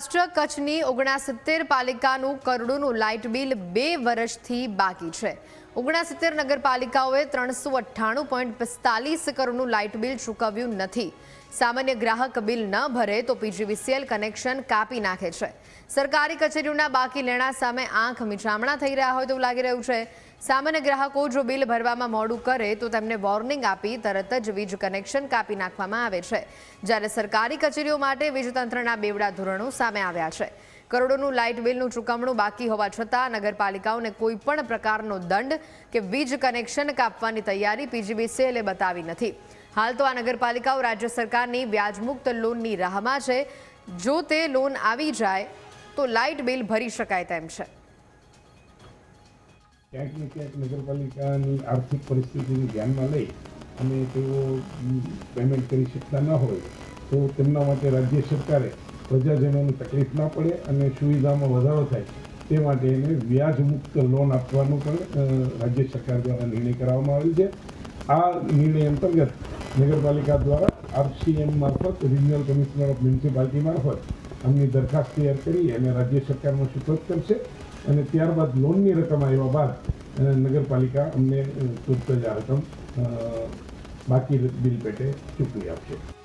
મહારાષ્ટ્ર કચ્છની ઓગણસિત્તેર પાલિકાનું કરોડોનું light bill બે વર્ષથી બાકી છે. ઓગણસિત્તેર નગરપાલિકાઓએ ત્રણસો અઠ્ઠાણું પોઈન્ટ પિસ્તાલીસ કરોડનું લાઇટ બિલ ચૂકવ્યું નથી. સામાન્ય ગ્રાહક બિલ ન ભરે તો પીજીવીસીએલ કનેક્શન કાપી નાખે છે. સરકારી કચેરીઓના બાકી લેણા સામે આંખ મિચામણા થઈ રહ્યા હોય તેવું લાગી રહ્યું છે. સામાન્ય ગ્રાહકો જો બિલ ભરવામાં મોડું કરે તો તેમને વોર્નિંગ આપી તરત જ વીજ કનેક્શન કાપી નાખવામાં આવે છે. જ્યારે સરકારી કચેરીઓ માટે વીજતંત્રના બેવડા ધોરણો સામે આવ્યા છે. કરોડોનું લાઇટ બિલનું ચૂકવણું બાકી હોવા છતાં નગરપાલિકાઓને કોઈપણ પ્રકારનો દંડ કે વીજ કનેક્શન કાપવાની તૈયારી પીજીબીસીએલે બતાવી નથી. હાલ તો આ નગરપાલિકાઓ રાજ્ય સરકારની વ્યાજમુક્ત લોનની રાહમાં છે. જો તે લોન આવી જાય, તો લાઇટ બિલ ભરી શકાય તેમ છે. ક્યાંક ને ક્યાંક નગરપાલિકાની આર્થિક પરિસ્થિતિને ધ્યાનમાં લઈ અને તેઓ પેમેન્ટ કરી શકતા ન હોય, તો તેમના માટે રાજ્ય સરકારે પ્રજાજનોને તકલીફ ના પડે અને સુવિધામાં વધારો થાય, તે માટે એને વ્યાજ મુક્ત લોન આપવાનો પણ રાજ્ય સરકાર દ્વારા નિર્ણય કરવામાં આવ્યો છે. આ નિર્ણય અંતર્ગત નગરપાલિકા દ્વારા આરસીએમ મારફત રિજનલ કમિશનર ઓફ મ્યુનિસિપાલિટી મારફત અમની દરખાસ્ત તૈયાર કરી અને રાજ્ય સરકારમાં સુપ્રત કરશે અને ત્યારબાદ લોનની રકમ આવ્યા બાદ નગરપાલિકા અમને તુરત જ આ રકમ બાકી બિલ પેટે ચૂકવી આપશે.